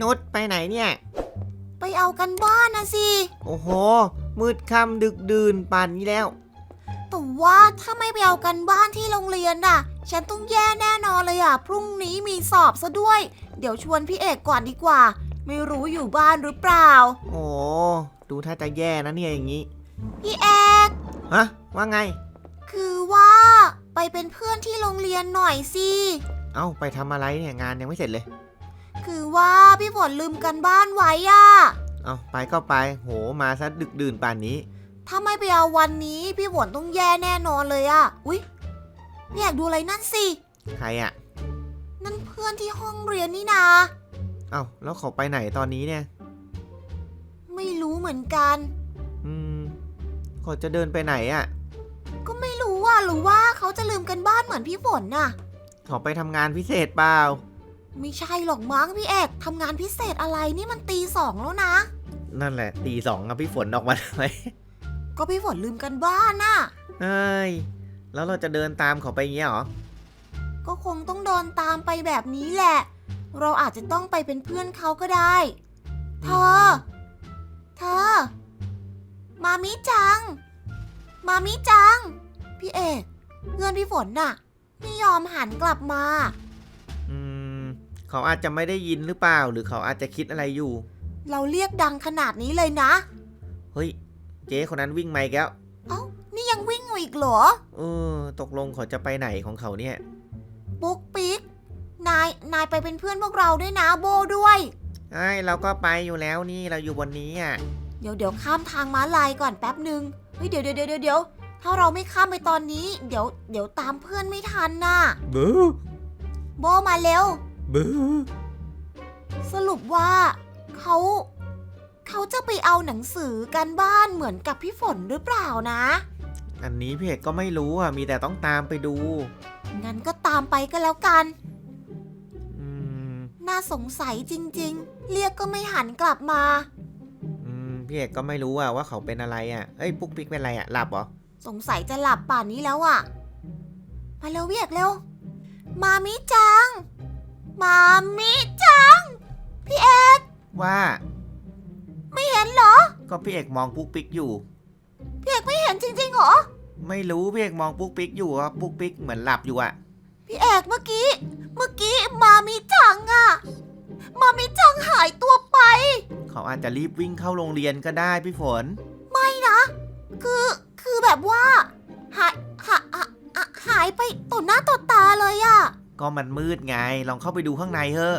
นุชไปไหนเนี่ย ไปเอากันบ้านนะสิ โอ้โห มืดค่ำดึกดื่นป่านนี้แล้ว แต่ว่าถ้าไม่ไปเอากันบ้านที่โรงเรียนน่ะ ฉันต้องแย่แน่นอนเลยอะ พรุ่งนี้มีสอบซะด้วย เดี๋ยวชวนพี่เอกก่อนดีกว่า ไม่รู้อยู่บ้านหรือเปล่า โอ้ดูถ้าจะแย่นะเนี่ยอย่างนี้ พี่เอกฮะว่าไง คือว่า ไปเป็นเพื่อนที่โรงเรียนหน่อยสิ เอ้าไปทำอะไรเนี่ยงานยังไม่เสร็จเลย คือว่าพี่ฝนลืมกันบ้านไว้อะเอ้าไปก็ไป โหมาซะดึกดื่นป่านนี้ ถ้าไม่ไปเอาวันนี้พี่ฝนต้องแย่แน่นอนเลยอะ อุ๊ยพี่เอกดูอะไรนั่นสิ ใครอะนั่นเพื่อนที่ห้องเรียนนี่นาเอ้าแล้วเขาไปไหนตอนนี้เนี่ย ไม่รู้เหมือนกัน อืมเขาจะเดินไปไหนอะก็ไม่รู้ว่าหรือว่าเขาจะลืมกันบ้านเหมือนพี่ฝนน่ะ เขาไปทำงานพิเศษเปล่า ไม่ใช่หรอกมั้งพี่เอกทำงานพิเศษอะไรนี่มันตีสองแล้วนะ นั่นแหละ ตีสองอะพี่ฝนออกมาทำไมก็พี่ฝนลืมกันบ้านน่ะ เอ้ยแล้วเราจะเดินตามเขาไปอย่างเงี้ยเหรอ ก็คงต้องเดินตามไปแบบนี้แหละ เราอาจจะต้องไปเป็นเพื่อนเขาก็ได้ เธอ เธอ มามิจัง มามิจัง พี่เอกเพื่อนพี่ฝนน่ะ ไม่ยอมหันกลับมาอืม เขาอาจจะไม่ได้ยินหรือเปล่า หรือเขาอาจจะคิดอะไรอยู่ เราเรียกดังขนาดนี้เลยนะ เฮ้ย เจ๊คนนั้นวิ่งมาอีกแล้วเอ้า นี่ยังวิ่งอยู่อีกเหรอ เออ ตกลงเขาจะไปไหนของเขาเนี่ย ปุ๊กปิ๊ก นาย นายไปเป็นเพื่อนพวกเราด้วยนะโบด้วย ไอ้เราก็ไปอยู่แล้วนี่เราอยู่บนนี้อะ เดี๋ยวเดี๋ยวข้ามทางม้าลายก่อนแป๊บหนึ่งเฮ้ยเดี๋ยวเดี๋ยวเดี๋ยวเดี๋ยวถ้าเราไม่ข้ามไปตอนนี้ เดี๋ยวเดี๋ยวตามเพื่อนไม่ทันน่ะ บู โบมาเร็ว บูสรุปว่าเขาเขาจะไปเอาหนังสือกันบ้านเหมือนกับพี่ฝนหรือเปล่านะ อันนี้พี่เอกก็ไม่รู้อะ มีแต่ต้องตามไปดู งั้นก็ตามไปก็แล้วกัน อืมน่าสงสัยจริง ๆ เรียกก็ไม่หันกลับมา อืมพี่เอกก็ไม่รู้อะว่าเขาเป็นอะไรอะเอ้ยปุ๊กปิ๊กเป็นอะไรอะหลับเหรอ สงสัยจะหลับป่านนี้แล้วอะมาเร็วเวียกเร็ว มามิจัง มามิจัง พี่เอกว่าไม่เห็นเหรอ ก็พี่เอกมองปุ๊กปิ๊กอยู่ พี่เอกไม่เห็นจริงๆเหรอ ไม่รู้พี่เอกมองปุ๊กปิ๊กอยู่อะปุ๊กปิ๊กเหมือนหลับอยู่อะพี่เอกเมื่อกี้ เมื่อกี้มามิจังอะมามิจังหายตัวไป เขาอาจจะรีบวิ่งเข้าโรงเรียนก็ได้พี่ฝน ไม่นะ คือคือแบบว่า หายหาหาหาหายไปต่อหน้าต่อตาเลยอะ ก็มันมืดไง ลองเข้าไปดูข้างในเถอะ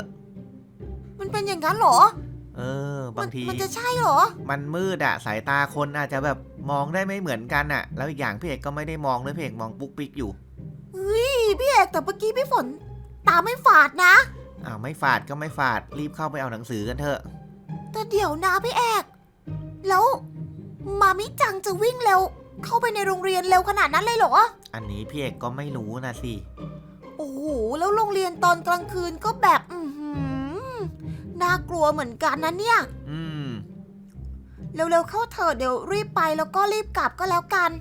มันเป็นอย่างนั้นเหรอ เออ บางที มันจะใช่เหรอ มันมืดอะสายตาคนอาจจะแบบมองได้ไม่เหมือนกันอะแล้วอีกอย่างพี่เอกก็ไม่ได้มองด้วยพี่เอกมองปุ๊กปิ๊กอยู่เฮ้ยพี่เอกแต่เมื่อกี้พี่ฝน ตาไม่ฝาดนะ อ้าวไม่ฝาดก็ไม่ฝาด รีบเข้าไปเอาหนังสือกันเถอะ แต่เดี๋ยวนะพี่เอก แล้ว มามิจังจะวิ่งเร็ว เข้าไปในโรงเรียนเร็วขนาดนั้นเลยเหรอ อันนี้พี่เอกก็ไม่รู้นะสิ โอ้โหแล้วโรงเรียนตอนกลางคืนก็แบบอือหือน่ากลัวเหมือนกันนะเนี่ย อืม เร็วๆเข้าเถอะเดี๋ยวรีบไปแล้วก็รีบกลับก็แล้วกัน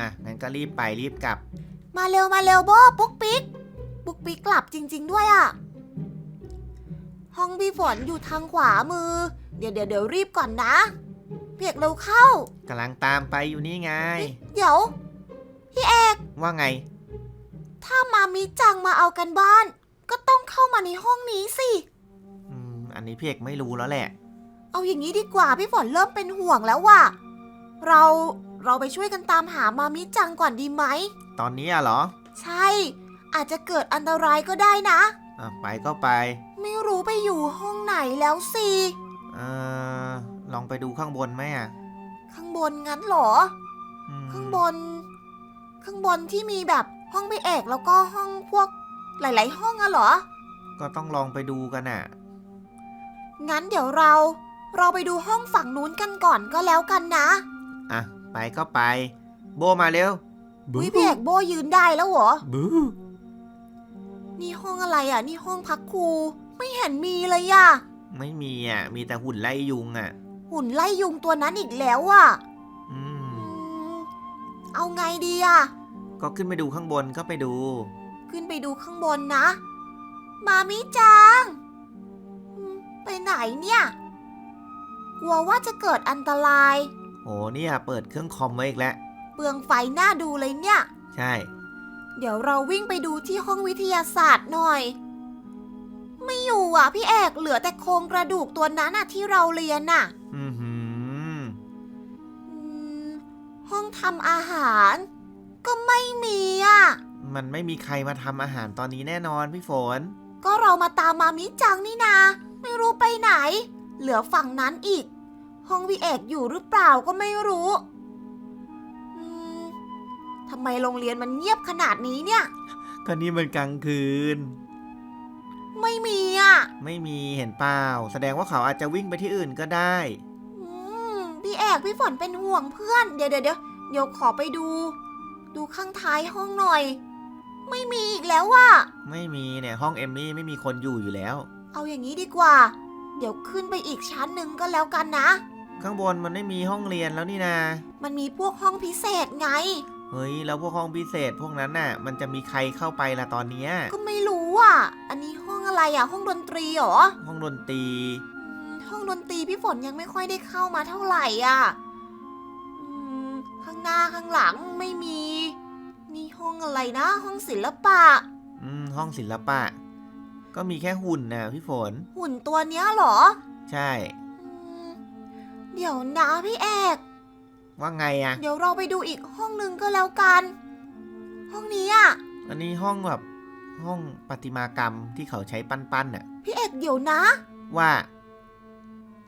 อะงั้นก็รีบไปรีบกลับ มาเร็วมาเร็วโบปุ๊กปิ๊กปุ๊กปิ๊กกลับจริง ๆ ด้วยอะห้องพี่ฝนอยู่ทางขวามือ เดี๋ยวเดี๋ยวเดี๋ยวรีบก่อนนะเพียกเร็วเข้า กำลังตามไปอยู่นี่ไง เดี๋ยวพี่เอกว่าไง ถ้ามามิจังมาเอากันบ้าน ก็ต้องเข้ามาในห้องนี้สิ อืมอันนี้พี่เอกไม่รู้แล้วแหละ เอาอย่างนี้ดีกว่าพี่ฝนเริ่มเป็นห่วงแล้วว่ะ เราเราไปช่วยกันตามหามามิจังก่อนดีไหม ตอนนี้อะเหรอใช่ อาจจะเกิดอันตรายก็ได้นะ อะไปก็ไปไม่รู้ไปอยู่ห้องไหนแล้วสิ เออลองไปดูข้างบนไหมอะข้างบนงั้นเหรอ อืมข้างบน ข้างบนที่มีแบบ ห้องพี่เอกแล้วก็ห้องพวกหลาย ๆ ห้องอะเหรอ ก็ต้องลองไปดูกันอะ งั้นเดี๋ยวเราเราไปดูห้องฝั่งนู้นกันก่อนก็แล้วกันนะอะ ไปก็ไป โบมาเร็ววิพี่เอกโบยืนได้แล้วเหรอ บูนี่ห้องอะไรอะนี่ห้องพักครูไม่เห็นมีเลยอะไม่มีอะ มีแต่หุ่นไล่ยุงอะ หุ่นไล่ยุงตัวนั้นอีกแล้วอะอืม อืมเอาไงดีอะ ก็ขึ้นไปดูข้างบนก็ไปดู ขึ้นไปดูข้างบนนะ มามิจังอืมไปไหนสัยเนี่ย กลัวว่าจะเกิดอันตราย โอ้เนี่ยเปิดเครื่องคอมไว้อีกแล้ว เปลืองไฟหน้าดูเลยเนี่ย ใช่ เดี๋ยวเราวิ่งไปดูที่ห้องวิทยาศาสตร์หน่อย ไม่อยู่อะพี่เอกเหลือแต่โครงกระดูกตัวนั้นอะที่เราเรียนน่ะ อือหือ อืมห้องทำอาหาร ก็ไม่มีอะ มันไม่มีใครมาทำอาหารตอนนี้แน่นอนพี่ฝน ก็เรามาตามมามิจังนี่นา ไม่รู้ไปไหน เหลือฝั่งนั้นอีก ห้องพี่เอกอยู่หรือเปล่าก็ไม่รู้อืมทำไมโรงเรียนมันเงียบขนาดนี้เนี่ย ก็นี่มันกลางคืน ไม่มีอะ ไม่มีเห็นเปล่า แสดงว่าเขาอาจจะวิ่งไปที่อื่นก็ได้ อืมพี่เอกพี่ฝนเป็นห่วงเพื่อน เดี๋ยวเดี๋ยวเดี๋ยวเดี๋ยวขอไปดู ดูข้างท้ายห้องหน่อย ไม่มีอีกแล้วว่ะไม่มีเนี่ยห้องเอมมี่ไม่มีคนอยู่อยู่แล้ว เอาอย่างนี้ดีกว่า เดี๋ยวขึ้นไปอีกชั้นหนึ่งก็แล้วกันนะ ข้างบนมันไม่มีห้องเรียนแล้วนี่นา มันมีพวกห้องพิเศษไง เฮ้ยแล้วพวกห้องพิเศษพวกนั้นน่ะ มันจะมีใครเข้าไปละตอนเนี้ยก็ไม่รู้อะอันนี้ห้องอะไรอะห้องดนตรีเหรอห้องดนตรีอืมห้องดนตรีพี่ฝนยังไม่ค่อยได้เข้ามาเท่าไหร่อะอืม ข้างหน้าข้างหลังไม่มี นี่ห้องอะไรนะ ห้องศิลปะ อืมห้องศิลปะ ก็มีแค่หุ่นนะพี่ฝน หุ่นตัวเนี้ยเหรอใช่ อืมเดี๋ยวนะพี่เอก ว่าไงอะเดี๋ยวเราไปดูอีกห้องหนึ่งก็แล้วกัน ห้องนี้อะ อันนี้ห้องแบบห้องประติมากรรมที่เขาใช้ปั้นๆน่ะ พี่เอกเดี๋ยวนะ ว่า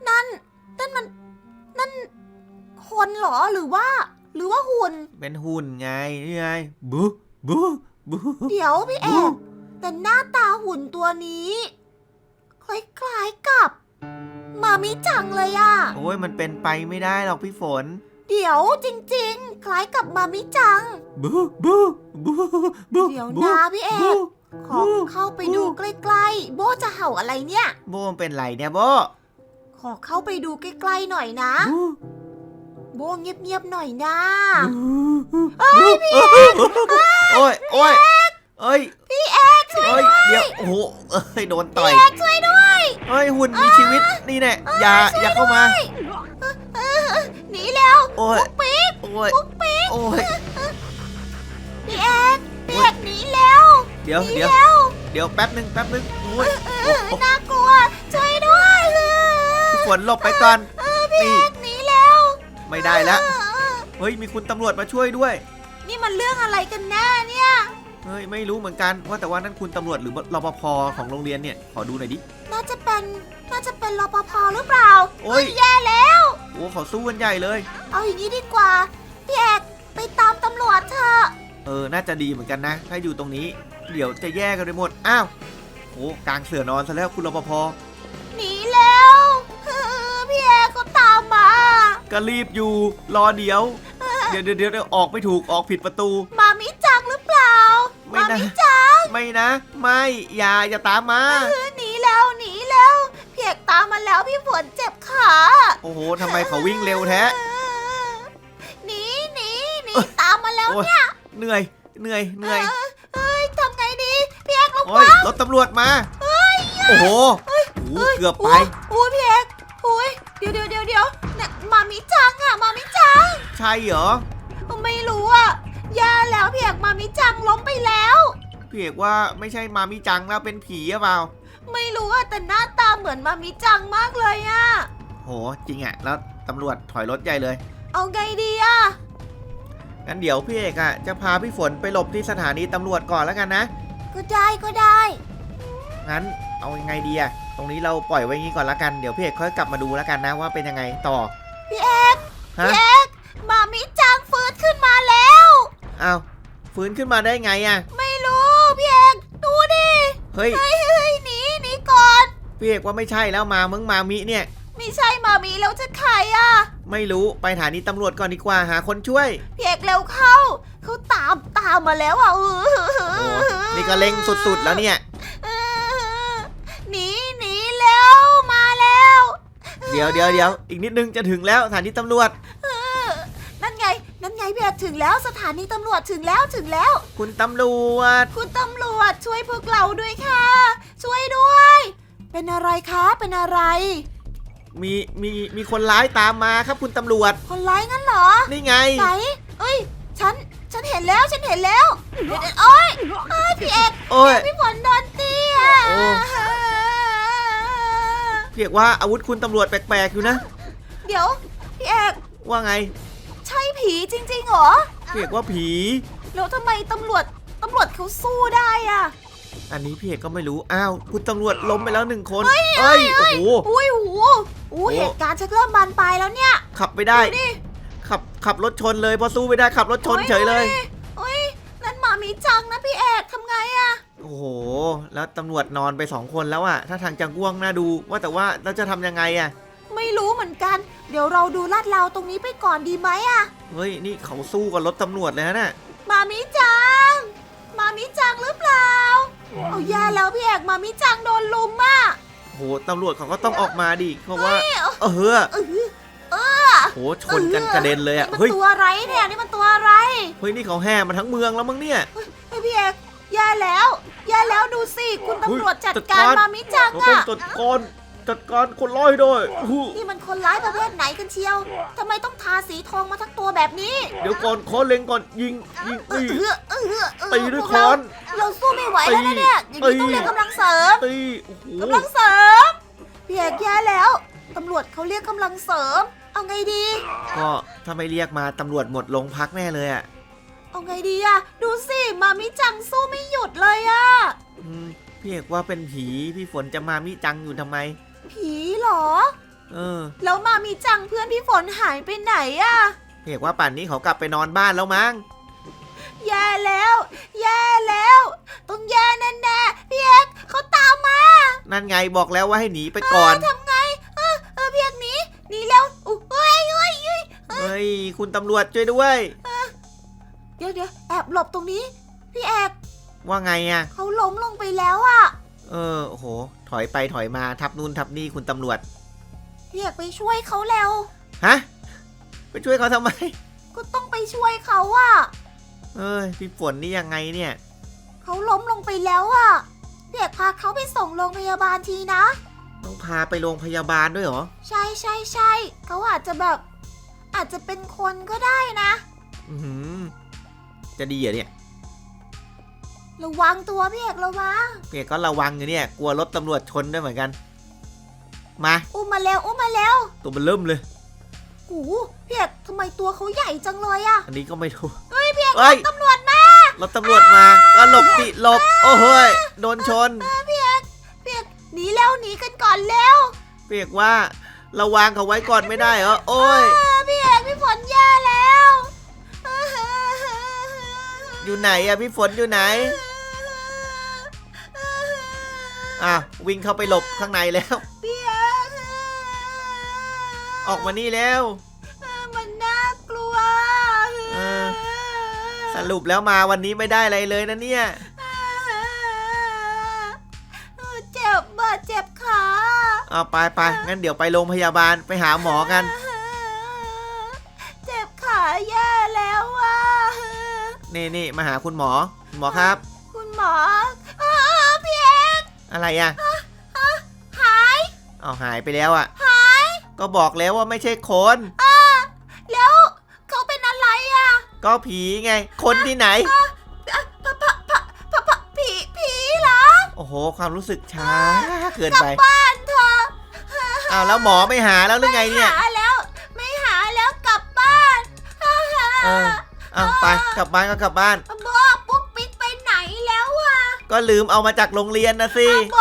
นั่นนั่นมัน นั่น คนเหรอหรือว่า หรือว่าหุ่น เป็นหุ่นไงนี่ไงบูบูบูเดี๋ยวพี่เอกแต่หน้าตาหุ่นตัวนี้ คล้ายๆกับมามิจังเลยอะโอ้ยมันเป็นไปไม่ได้หรอกพี่ฝน เดี๋ยวจริงๆ คล้ายกับมามิจังบูบูบูบูเดี๋ยวบูนะพี่เอกบูขอเข้าไปดูใกล้ๆ โบจะเห่าอะไรเนี่ย โบมันเป็นไรเนี่ยโบขอเข้าไปดูใกล้ๆหน่อยนะ บูโบเงียบๆหน่อยนะเอ้ยพี่โอ้ยโอ้ยเอ้ยพี่เอกช่วยเอ้ยเดี๋ยวโอ้โหเอ้ยโดนต่อยพีเอกช่วยด้วยเอ้ยหุ่นมีชีวิตนี่แน่อย่าอย่าเข้ามาหนีแล้วโอ้ยปิ๊กโอ้ยปุ๊กปิ๊กโอ้ยพี่เอกพี่เอกหนีแล้วเดี๋ยวเดี๋ยวเดี๋ยวแป๊บหนึ่งแป๊บหนึ่งโอ้ยโอ้อโหน่ากลัวช่วยด้วยฝนหลบไปก่อนพี่เอก ไม่ได้แล้วเออเออเฮ้ยมีคุณตำรวจมาช่วยด้วย นี่มันเรื่องอะไรกันแน่เนี่ย เฮ้ยไม่รู้เหมือนกันว่าแต่ว่านั่นคุณตำรวจหรือรปภของโรงเรียนเนี่ยขอดูหน่อยดิ น่าจะเป็นน่าจะเป็นรปภหรือเปล่าโอ้ยแย่แล้วโอ้เขาสู้กันใหญ่เลย เอาอย่างนี้ดีกว่าพี่เอกไปตามตำรวจเถอะเออน่าจะดีเหมือนกันนะ ถ้าอยู่ตรงนี้ เดี๋ยวจะแย่กันไปหมดอ้าวโอ้กลางเสือนอนซะแล้วคุณรปภหนีแล้ว มมา ก็รีบอยู่ รอเดี๋ยวเดี๋ยว เดี๋ยวเดี๋ยวเดี๋ยวออกไม่ถูกออกผิดประตู มามิจังหรือเปล่า ไม่มานะ มิจังไม่นะ ไม่อย่าอย่าตามมาเออหนีแล้วหนีแล้วพี่เอกตามมาแล้วพี่ฝนเจ็บขาโอ้โหทำไมเขาวิ่งเร็วแท้เออหนีหนีหนีตามมาแล้วโอ้ยเนี่ยเหนื่อย เหนื่อย เหนื่อย เออเฮ้ยทำไงดีพี่เอกลงโอ้ยรถตำรวจมา โอ้โหโอ้โหเกือบไป โอ้ยพี่เอกโอ้ยเดี๋ยวเดี๋ยวเดี๋ยวเดี๋ยวเนี่ย มามิจังอะมามิจัง ใช่เหรอ ไม่รู้อะแย่แล้วพี่เอกมามิจังล้มไปแล้ว พี่เอกว่าไม่ใช่มามิจังแล้วเป็นผีหรือเปล่า ไม่รู้อะแต่หน้าตาเหมือนมามิจังมากเลยอะโหจริงอะแล้วตำรวจถอยรถใหญ่เลย เอาไงดีอะงั้นเดี๋ยวพี่เอกอะจะพาพี่ฝนไปหลบที่สถานีตำรวจก่อนแล้วกันนะ ก็ได้ก็ได้ งั้นเอายังไงดีอะตรงนี้เราปล่อยไว้งี้ก่อนแล้วกัน เดี๋ยวพี่เอกค่อยกลับมาดูแล้วกันนะว่าเป็นยังไงต่อ พี่เอกฮะพี่เอกมามิจังฟื้นขึ้นมาแล้ว อ้าวฟื้นขึ้นมาได้ไงอะไม่รู้พี่เอกดูดิเฮ้ย เฮ้ยเฮ้ยหนีหนีก่อน พี่เอกว่าไม่ใช่แล้วมามึงมามิเนี่ย ไม่ใช่มามีแล้วจะใครอะไม่รู้ไปสถานีตำรวจก่อนดีกว่าหาคนช่วย พี่เอกเร็วเข้าเขาตามตามมาแล้วอะเออโอ้นี่ก็เล็งสุดๆแล้วเนี่ย เออหนีหนีแล้วมาแล้ว เดี๋ยวเดี๋ยวเดี๋ยวอีกนิดนึงจะถึงแล้วสถานีตำรวจ เออนั่นไง นั่นไงพี่เอกถึงแล้วสถานีตำรวจถึงแล้วถึงแล้ว คุณตำรวจ คุณตำรวจช่วยพวกเราด้วยค่ะ ช่วยด้วยพเป็นอะไรคะเป็นอะไร มีมีมีคนร้ายตามมาครับคุณตำรวจ คนร้ายงั้นเหรอนี่ไง ไหนเอ้ย ฉัน ฉันเห็นแล้วฉันเห็นแล้วเดี๋ยวๆโอ๊ยเอ้ยพี่เอกโอ้ย พี่ฝนโดนตีอะโอ้ เรียกว่าอาวุธคุณตำรวจแปลกๆอยู่นะ เดี๋ยวพี่เอกว่าไง ใช่ผีจริงๆเหรอเรียกว่าผี แล้วทำไมตำรวจตำรวจเขาสู้ได้อะอันนี้พี่เอกก็ไม่รู้ อ้าว คุณตำรวจล้มไปแล้วหนึ่งคนเอ้ยโอ้โหอุ้ยโอ้โหโอ้โอ้เหตุการณ์ชักเริ่มบานปลายแล้วเนี่ย ขับไม่ได้ดูดิขับขับรถชนเลยพอสู้ไม่ได้ขับรถชนเฉยเลยโอ้ยนั่นหมามีจังนะพี่เอกทำไงอะ โอ้โห แล้วตำรวจนอนไปสองคนแล้วอะถ้าทางจะง่วงน่าดู ว่าแต่ว่าเราจะทำยังไงอะไม่รู้เหมือนกัน เดี๋ยวเราดูลาดเราตรงนี้ไปก่อนดีไหมอะเฮ้ย นี่เขาสู้กับรถตำรวจเลยนะน่ะหมามีจังหมามีจังหรือเปล่า เอาแย่แล้วพี่เอกหมามีจังโดนลุมอะโหตำรวจเขาก็ต้องออกมาดิ เพราะว่า เอ้ยเออเฮ้อเออเออโหชนกันกระเด็นเลยอะนี่มันเฮ้ย ตัวอะไรเนี่ยนี่มันตัวอะไร เฮ้ย นี่เขาแห่มาทั้งเมืองแล้วมั้งเนี่ยเฮ้ ยพี่เอกแย่แล้ว แย่แล้วดูสิ คุณตำรวจจัดจัดกาการรหมามีจังเราต้องอะจัดการจัดการคนร้ายด้วยอู้หูนี่มันคนร้ายประเภทไหนกันเชียวทำไมต้องทาสีทองมาทั้งตัวแบบนี้เดี๋ยวก่อนขอเล็งก่อนยิงยิงเอตีอเออเออเออตีด้วยพกค้เราอน เราสู้ไม่ไหวแล้วนะเนี่ยอย่างนี้ตีต้องเรียกกำลังเสริม ตีโอ้โหกำลังเสริมพี่เอกแย่แล้ว ตำรวจเขาเรียกกำลังเสริม เอาไงดี ก็ถ้าไม่เรียกมาตำรวจหมดโรงพักแน่เลยอะ เอาไงดีอะดูสิมามิจังสู้ไม่หยุดเลยอะอืมพี่เอกว่าเป็นผีพี่ฝนจะมามิจังอยู่ทำไม ผีเหรอ เออแล้วมามิจังเพื่อนพี่ฝนหายไปไหนอะพี่เอกว่าป่านนี้เขากลับไปนอนบ้านแล้วมั้งแย่แล้ว แย่แล้ว ต้องแย่แน่ๆพี่เอกเขาตามมานั่นไงบอกแล้วว่าให้หนีไปก่อนทำไง เออเออพี่เอกหนีหนีแล้วอุ๊ยเฮ้ยเฮ้ยเฮ้ยเฮ้ยคุณตำรวจช่วยด้วย เดี๋ยวเดี๋ยวแอบหลบตรงนี้ พี่เอกว่าไงอะเขาล้มลงไปแล้วอะเออโอ้โห ถอยไปถอยมาทับนู่นทับนี่คุณตำรวจ พี่เอกไปช่วยเขาแล้ว ฮะ ไปช่วยเขาทำไม ก็ต้องไปช่วยเขาอะเอ้ย พี่ฝนนี่ยังไงเนี่ย เขาล้มลงไปแล้วอะพี่เอกพาเขาไปส่งโรงพยาบาลทีนะ ต้องพาไปโรงพยาบาลด้วยเหรอ ใช่ใช่ใช่เขาอาจจะแบบ อาจจะเป็นคนก็ได้นะ อือหือ จะดีเหรอเนี่ยระวังตัวพี่เอกระวังพี่เอกก็ระวังอยู่เนี่ยกลัวรถตำรวจชนด้วยเหมือนกัน มาอุ้มมาแล้วอุ้มมาแล้วตัวมันเริ่มเลยโอ้โหพี่เอกทำไมตัวเขาใหญ่จังเลยอะอันนี้ก็ไม่ถูกเฮ้ยพี่เอกเฮ้ยตำรวจมารถตำรวจมาก็หลบสิหลบโอ้โหยโดนชนพี่เอกพี่เอกหนีแล้วหนีกันก่อนแล้วพี่เอกว่าระวังเขาไว้ก่อนไม่ได้เหรอโอ้ยเออพี่เอกพี่ฝนแย่แล้ว อยู่ไหนอะพี่ฝนอยู่ไหนอะวิ่งเข้าไปหลบข้างในแล้ว พี่เอกออกมานี่แล้วมันน่ากลัวเออสรุปแล้วมาวันนี้ไม่ได้อะไรเลยนะเนี่ยเจ็บอะเจ็บขา เอาไปไปงั้นเดี๋ยวไปโรงพยาบาลไปหาหมอกัน นี่นี่มาหาคุณหมอคุณหมอครับ คุณหมอเออพี่เอกอะไรอะหายเอาหายไปแล้วอะหายก็บอกแล้วว่าไม่ใช่คนแล้วเขาเป็นอะไรอะ ก็ผีไง คนที่ไหนพะพะพะพะพะผีผีเหรอโอ้โห ความรู้สึกช้าเกินไปบ้านเธออ้าวแล้วหมอไม่หาแล้วหรือไงเนี่ยหาแล้วไม่หาแล้วกลับบ้านเออเอาไปกลับบ้านก็กลับบ้าน โบปุ๊กปิ๊กไปไหนแล้วอะก็ลืมเอามาจากโรงเรียนนะสิ โบ